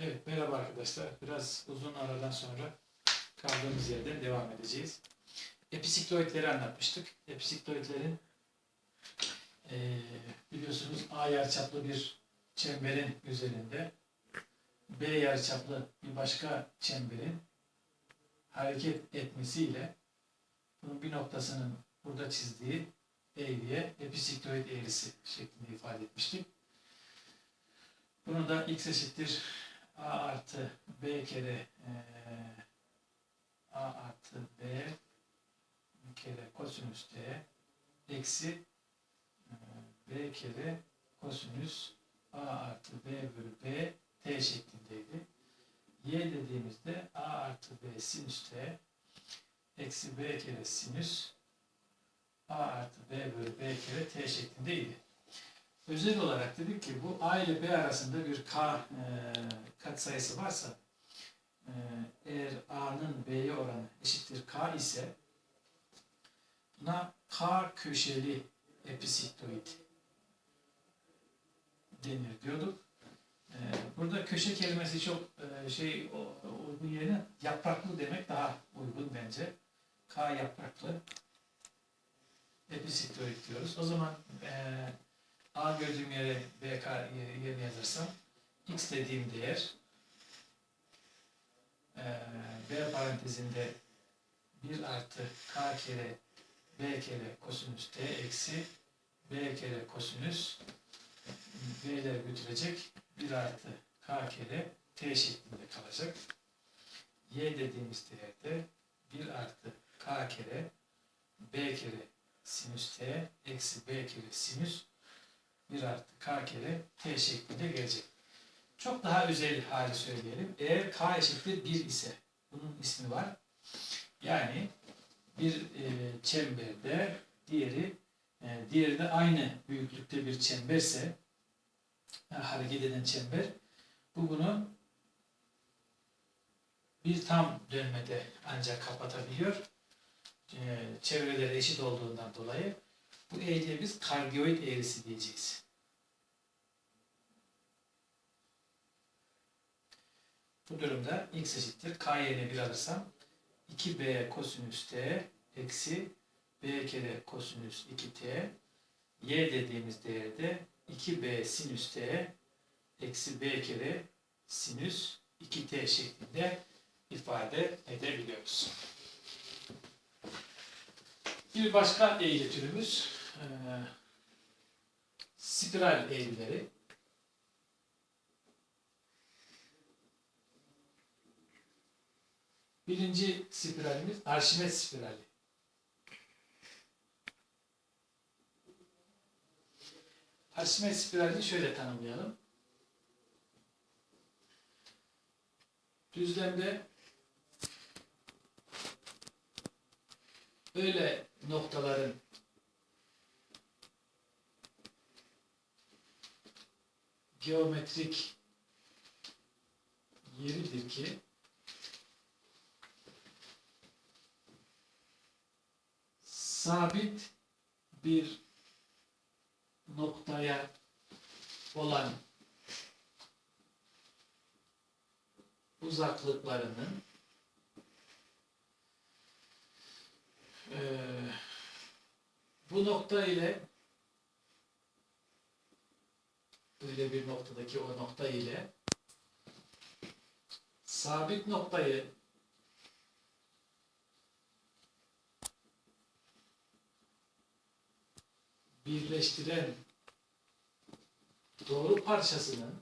Evet, merhaba arkadaşlar. Biraz uzun aradan sonra kaldığımız yerden devam edeceğiz. Episikloidleri anlatmıştık. Episikloidlerin eee biliyorsunuz A yarıçaplı bir çemberin üzerinde B yarıçaplı bir başka çemberin hareket etmesiyle bunun bir noktasının burada çizdiği eğriye episikloid eğrisi şeklinde ifade etmiştik. Bunu da x eşittir a artı b kere eee, a artı b kere kosinüs t eksi eee, b kere kosinüs a artı b bölü b t şeklindeydi. y dediğimizde a artı b sinüs t eksi b kere sinüs a artı b bölü b kere t şeklindeydi. Özel olarak dedik ki bu A ile B arasında bir K e, katsayısı varsa e, eğer A'nın B'ye oranı eşittir K ise buna K köşeli episikloid denir diyorduk. E, burada köşe kelimesi çok e, şey o- uygun yerine yapraklı demek daha uygun bence. K yapraklı episikloid diyoruz. O zaman eee A gördüğüm yere BK yerine yazarsam X dediğim değer eee, B parantezinde 1 artı K kere B kere kosinüs T eksi B kere kosinüs B'ler götürecek 1 artı K kere T şeklinde kalacak. Y dediğimiz değerde 1 artı K kere B kere sinüs T eksi B kere sinüs 1 artı k kere t şeklinde gelecek. Çok daha özel hali söyleyelim. Eğer k eşittir 1 ise bunun ismi var. Yani bir e, çemberde diğeri e, diğeri de aynı büyüklükte bir çemberse yani hareket eden çember bu bunu bir tam dönmede ancak kapatabiliyor. E, çevreleri eşit olduğundan dolayı bu eğriye biz kardiyoid eğrisi diyeceğiz. Bu durumda x eşittir. K yerine 1 alırsam 2b kosinüs t eksi b kere kosinüs 2t y dediğimiz değerde 2b sinüs t eksi b kere sinüs 2t şeklinde ifade edebiliyoruz. Bir başka eğri türümüz eee, spiral eğrileri. Birinci spiralimiz Arşimet spirali. Arşimet spiralini şöyle tanımlayalım. Düzlemde öyle noktaların geometrik yeridir ki sabit bir noktaya olan uzaklıklarının eee, bu nokta ile böyle bir noktadaki o nokta ile sabit noktayı birleştiren doğru parçasının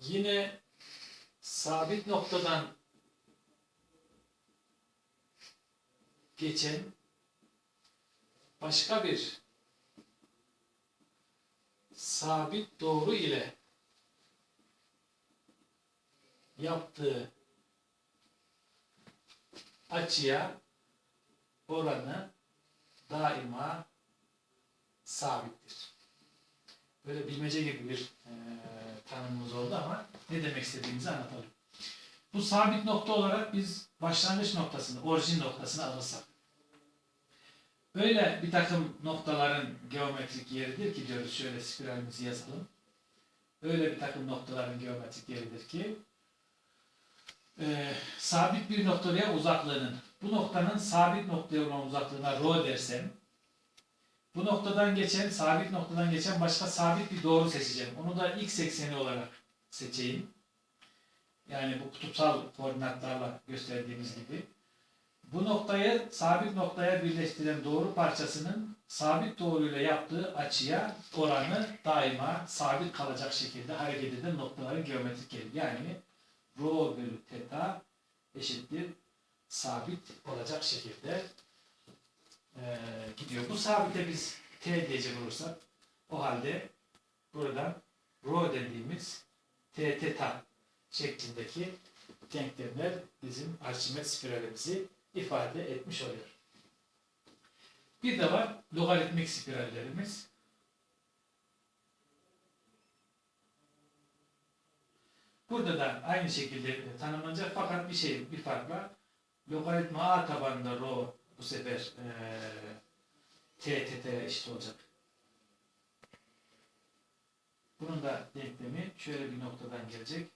yine sabit noktadan geçen başka bir sabit doğru ile yaptığı açıya oranı daima sabittir. Böyle bilmece gibi bir e, tanımımız oldu ama ne demek istediğimizi anlatalım. Bu sabit nokta olarak biz başlangıç noktasını, orijin noktasını alırsak Böyle bir takım noktaların geometrik yeridir ki diyoruz şöyle spiralimizi yazalım. öyle bir takım noktaların geometrik yeridir ki e, sabit bir noktaya uzaklığının bu noktanın sabit noktaya olan uzaklığına rho dersem bu noktadan geçen, sabit noktadan geçen başka sabit bir doğru seçeceğim. Onu da x ekseni olarak seçeyim. Yani bu kutupsal koordinatlarla gösterdiğimiz gibi. Bu noktayı sabit noktaya birleştiren doğru parçasının sabit doğruyla yaptığı açıya oranı daima sabit kalacak şekilde hareket eden noktaların geometrik yeri. Yani rho bölü theta eşittir sabit olacak şekilde eee, gidiyor. Bu sabite biz t diyecek olursak o halde buradan rho dediğimiz t theta şeklindeki denklemler bizim Arşimet spiralimizi ifade etmiş oluyor. Bir de var logaritmik spirallerimiz. Burada da aynı şekilde tanımlanacak fakat bir şey, bir farkla logaritma a tabanında rho bu sefer eee t t'ye eşit olacak. Bunun da denklemi şöyle bir noktadan gelecek.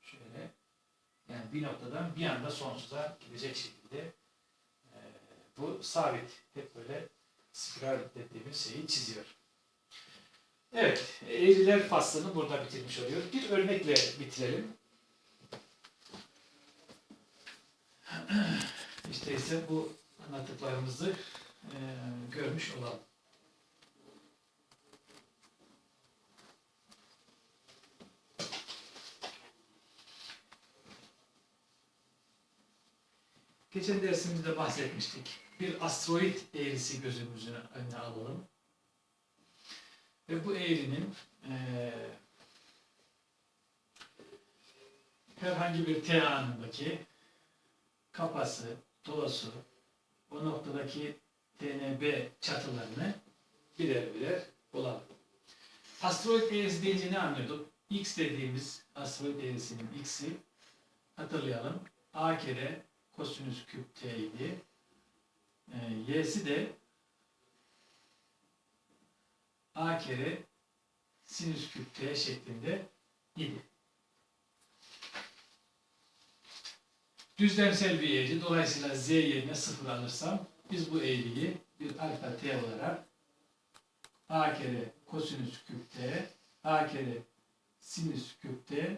Şöyle. Yani bir noktadan bir anda sonsuza gidecek şekilde eee, bu sabit. Hep böyle spiral dediğimiz şeyi çiziyor. Evet, eğriler faslını burada bitirmiş oluyor. Bir örnekle bitirelim. İşte ise bu anlattıklarımızı eee, görmüş olalım. Geçen dersimizde bahsetmiştik. Bir asteroid eğrisi gözümüzün önüne alalım. Ve bu eğrinin eee, herhangi bir t anındaki kapası, dolusu, o noktadaki TNB çatılarını birer birer bulalım. Asteroid eğrisi deyince ne anlıyorduk? X dediğimiz asteroid eğrisinin x'i hatırlayalım. A kere kosinüs küp t idi. Ee, y'si de a kere sinüs küp t şeklinde idi. Düzlemsel bir eğri. Dolayısıyla z yerine sıfır alırsam biz bu eğriyi bir alfa t olarak a kere kosinüs küp t, a kere sinüs küp t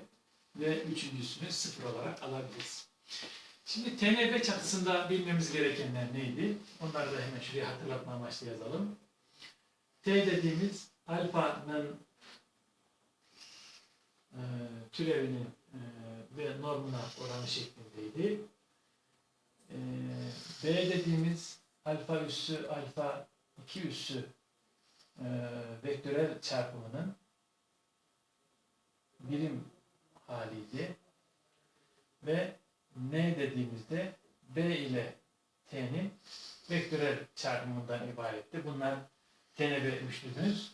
ve üçüncüsünü sıfır olarak alabiliriz. Şimdi TNB çatısında bilmemiz gerekenler neydi? Onları da hemen şuraya hatırlatma amaçlı yazalım. T dediğimiz alfanın e, türevinin e, ve normuna oranı şeklindeydi. E, B dediğimiz alfa üssü alfa 2 üssü e, vektörel çarpımının birim haliydi. Ve n dediğimizde b ile t'nin vektörel çarpımından ibaretti. Bunlar TNB üçlümüz.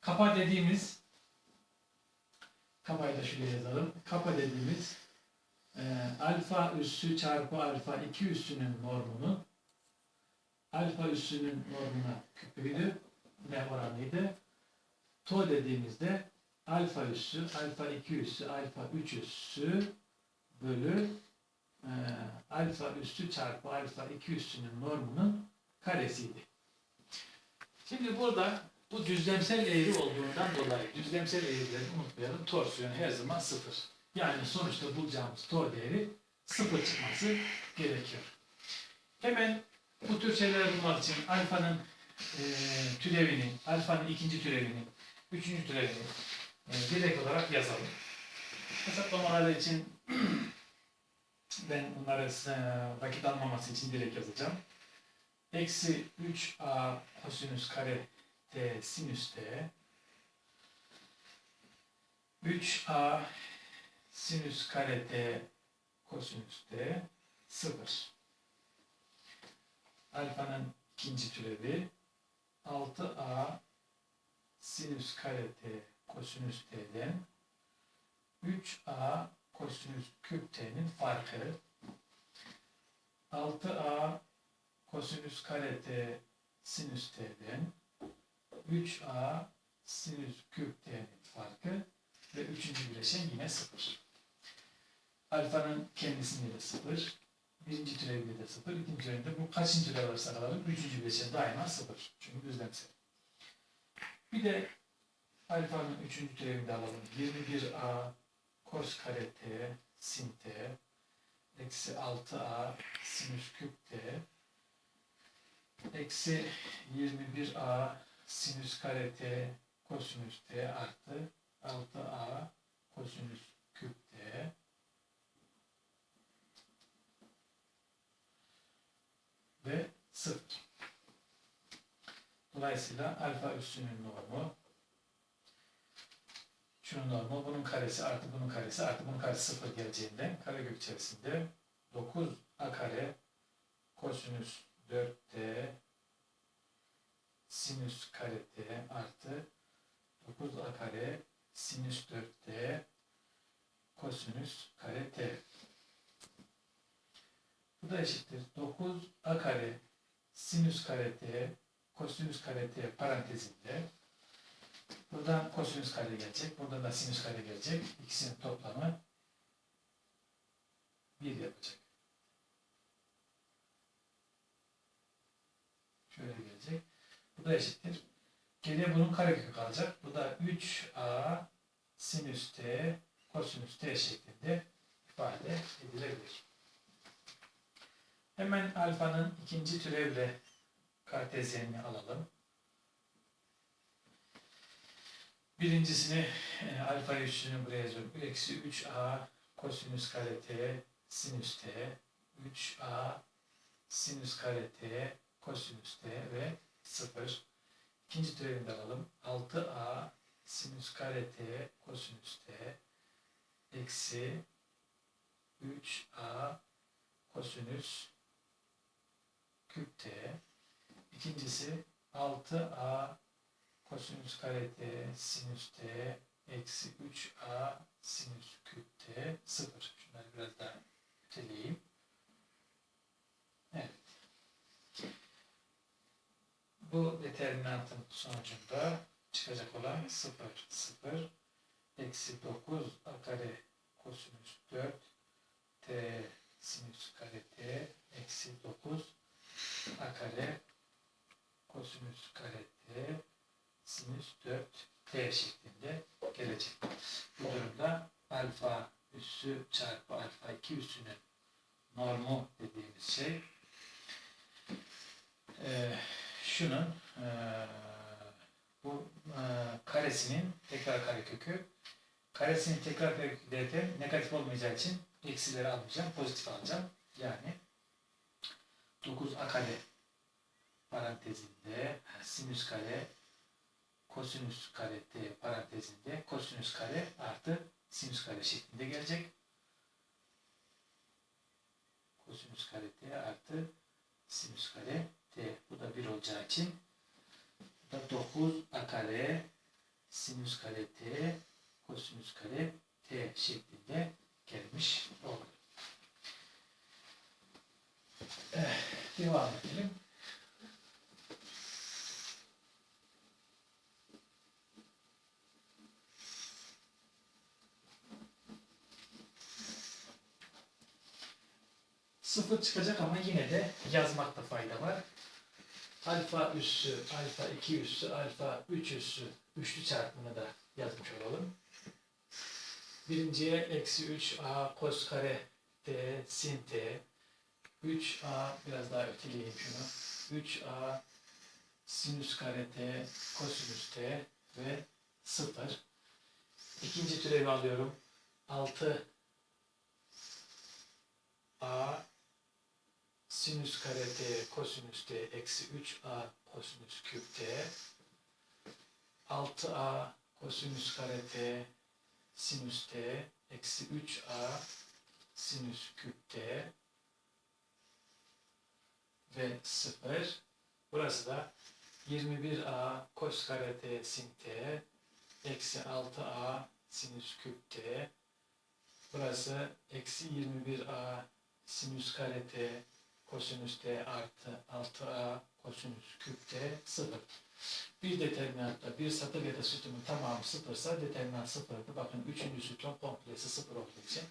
Kapa dediğimiz kapayı da şuraya yazalım. Kapa dediğimiz e, alfa üssü çarpı alfa 2 üssünün normunu alfa üssünün normuna küpüydü. Ne oranıydı? To dediğimizde alfa üssü, alfa 2 üssü, alfa 3 üssü bölü e, alfa üssü çarpı alfa 2 üssünün normunun karesiydi. Şimdi burada bu düzlemsel eğri olduğundan dolayı düzlemsel eğrileri unutmayalım. Torsiyon her zaman sıfır. Yani sonuçta bulacağımız tor değeri sıfır çıkması gerekiyor. Hemen bu tür şeyleri bulmak için alfanın e, türevini, alfanın ikinci türevini, üçüncü türevini e, direkt olarak yazalım. Hesaplamaları için ben bunları size vakit almaması için direkt yazacağım. Eksi 3a kosinüs kare t sinüs t. 3a sinüs kare t kosinüs t 0 alfanın ikinci türevi. 6a sinüs kare t kosinüs t'den. 3a kosinüs küp t'nin farkı 6a kosinüs kare t sinüs t'den 3a sinüs küp t'nin farkı ve üçüncü bileşen yine sıfır. Alfanın kendisinde de sıfır. Birinci türevinde de sıfır. ikinci türevinde bu kaçıncı türev alırsak alalım. Üçüncü bileşen daima sıfır. Çünkü düzlemsel. Bir de alfanın üçüncü türevini de alalım. 21a kos kare t sin t eksi 6a sinüs küp t eksi 21a sinüs kare t kosinüs t artı 6a kosinüs küp t ve 0. Dolayısıyla alfa üssünün normu şunun normu bunun karesi artı bunun karesi artı bunun karesi 0 geleceğinden karekök içerisinde 9 a kare kosinüs 4t sinüs kare t artı 9 a kare sinüs 4t kosinüs kare t. Bu da eşittir. 9 a kare sinüs kare t kosinüs kare t parantezinde buradan kosinüs kare gelecek. Buradan da sinüs kare gelecek. İkisinin toplamı 1 yapacak. Şöyle gelecek. Bu da eşittir. Geriye bunun karekökü kalacak. Bu da 3a sinüs t kosinüs t şeklinde ifade edilebilir. Hemen alfanın ikinci türevle kartezyenini alalım. Birincisini e, alfa üssünü buraya yazıyorum. Eksi 3a kosinüs kare t sinüs t 3a sinüs kare t kosinüs t ve 0. İkinci türevini de alalım. 6a sinüs kare t kosinüs t eksi 3a kosinüs küp t. İkincisi 6a kosinüs kare t sinüs t eksi 3a sinüs küp t 0. Şunları biraz daha öteleyeyim. Evet. Bu determinantın sonucunda çıkacak olan 0, 0, eksi 9 a kare kosinüs 4 t sinüs kare t eksi 9 a kare kosinüs kare sinüs 4 t şeklinde gelecek. Bu durumda alfa üssü çarpı alfa 2 üssünün normu dediğimiz şey e, şunun e, bu e, karesinin tekrar karekökü karesinin tekrar karekökü derken negatif olmayacağı için eksileri almayacağım, pozitif alacağım. Yani 9a kare parantezinde sinüs kare kosinüs kare t parantezinde kosinüs kare artı sinüs kare şeklinde gelecek. Kosinüs kare t artı sinüs kare t. Bu da 1 olacağı için bu da 9 a kare sinüs kare t kosinüs kare t şeklinde gelmiş olur. Eh, devam edelim. Sıfır çıkacak ama yine de yazmakta fayda var. Alfa üssü, alfa 2 üssü, alfa 3 üssü, üçlü çarpımını da yazmış olalım. Birinciye eksi 3a kos kare t sin t 3a biraz daha öteleyeyim şunu. 3a sinüs kare t kosinüs t ve 0. İkinci türevi alıyorum. 6 a sinüs kare t kosinüs t eksi 3a kosinüs küp t 6a kosinüs kare t sinüs t eksi 3a sinüs küp t ve 0 burası da 21a kos kare t sin t eksi 6a sinüs küp t burası eksi 21a sinüs kare t kosinüs t artı 6a kosinüs küp t 0. bir determinatta bir satır ya da sütunun tamamı sıfırsa determinant sıfırdı. Bakın üçüncü sütun komplesi sıfır olduğu için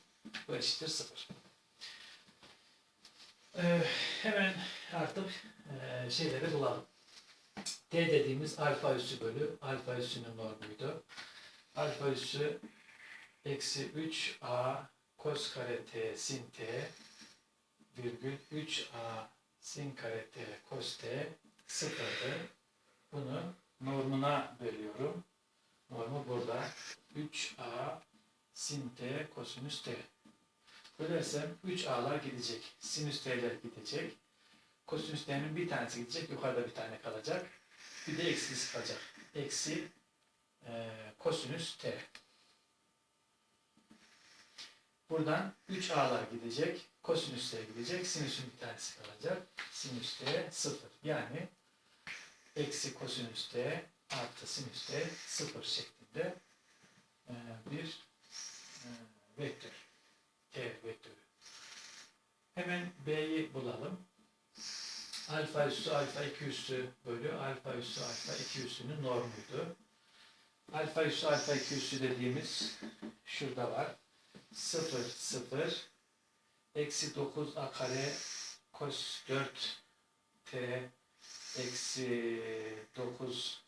bu eşittir sıfır. Ee, hemen artık e, şeyleri bulalım. D dediğimiz alfa üssü bölü alfa üssünün normuydu. Alfa üssü eksi 3a kos kare t sin t 3a sin kare t kos t sıfırdı. Bunu normuna bölüyorum. Normu burada. 3a sin t kosinüs t. Bölersem 3a'lar gidecek. Sinüs t'ler gidecek. Kosinüs t'nin bir tanesi gidecek. Yukarıda bir tane kalacak. Bir de eksisi kalacak. Eksi e, kosinüs t. Buradan 3a'lar gidecek. Kosinüs t gidecek. Sinüsün bir tanesi kalacak. Sinüs t 0. Yani eksi kosinüs t artı sinüs t 0 şeklinde e, bir e, vektör. T vektörü. Hemen B'yi bulalım. Alfa üssü alfa 2 üssü bölü alfa üssü alfa 2 üssünün normuydu. Alfa üssü alfa 2 üssü dediğimiz şurada var. 0 0 eksi 9 a kare kos 4 t eksi 9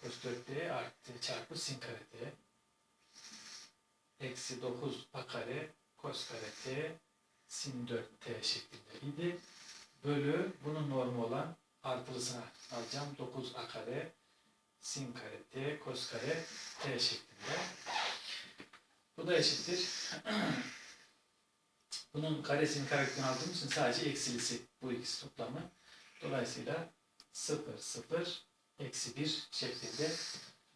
kos 4 t artı çarpı sin kare t eksi 9 a kare kos kare t sin 4 t şeklinde idi. Bölü bunun normu olan artılısına alacağım. 9 a kare sin kare t kos kare t şeklinde. Bu da eşittir. Bunun karesini karekten aldığım için sadece eksilisi bu ikisi toplamı. Dolayısıyla 0 0 eksi 1 şeklinde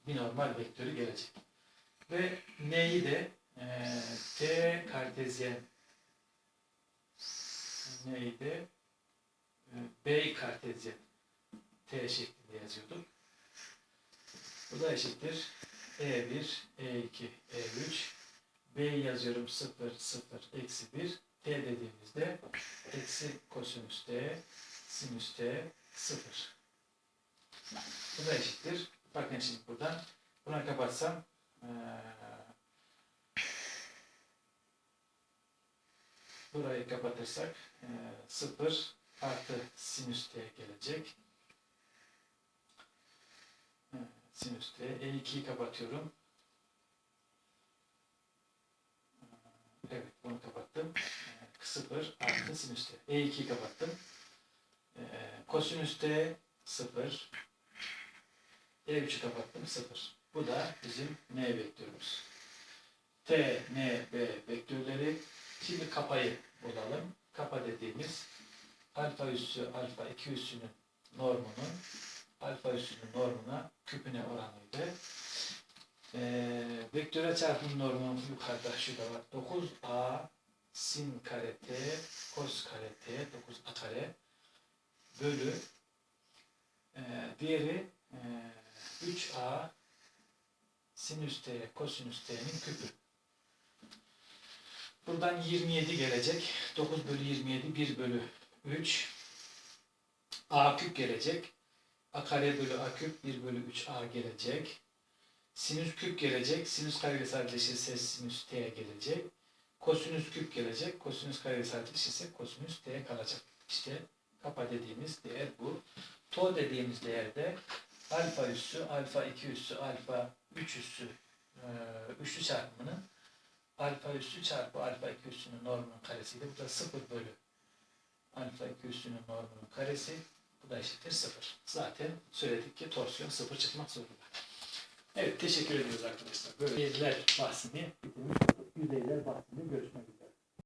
bir normal vektörü gelecek. Ve n'yi de e, t kartezyen n'yi de e, b kartezyen t şeklinde yazıyorduk. Bu da eşittir e1, e2, e3 b yazıyorum 0 0 eksi 1 t dediğimizde eksi kosinüs t sinüs t 0. Bu da eşittir. Bakın şimdi buradan buna kapatsam eee, burayı kapatırsak 0 artı sinüs t gelecek. Eee, Sinüs t. E2'yi kapatıyorum. Evet, bunu kapattım. 0 artı sinüs t. E2'yi kapattım. Ee, kosinüs t 0. E3'ü kapattım 0. Bu da bizim n vektörümüz. T, N, B vektörleri. Şimdi kapayı bulalım. Kapa dediğimiz alfa üssü alfa 2 üssünün normunun alfa üssünün normuna küpüne oranıydı. Ee, vektöre çarpım normu yukarıda şurada var. 9a sin kare t kos kare t 9a kare bölü e, diğeri e, 3a sinüs t kosinüs t'nin küpü. Buradan 27 gelecek. 9 bölü 27 1 bölü 3 a küp gelecek. a kare bölü a küp 1 bölü 3 a gelecek. Sinüs küp gelecek. Sinüs kareli sadeleşirse sinüs t'ye gelecek. Kosinüs küp gelecek. Kosinüs kareli sadeleşirse kosinüs t'ye kalacak. İşte kapa dediğimiz değer bu. To dediğimiz değer de alfa üssü, alfa 2 üssü, alfa 3 üssü, e, üçlü çarpımının alfa üssü çarpı alfa 2 üssünün normunun karesiydi. Bu da 0 bölü alfa 2 üssünün normunun karesi. Bu da eşittir 0. Zaten söyledik ki torsiyon 0 çıkmak zorunda. Evet teşekkür ediyoruz arkadaşlar. Böyle yüzeyler bahsini bitirmiş. Yüzeyler bahsini görüşmek üzere.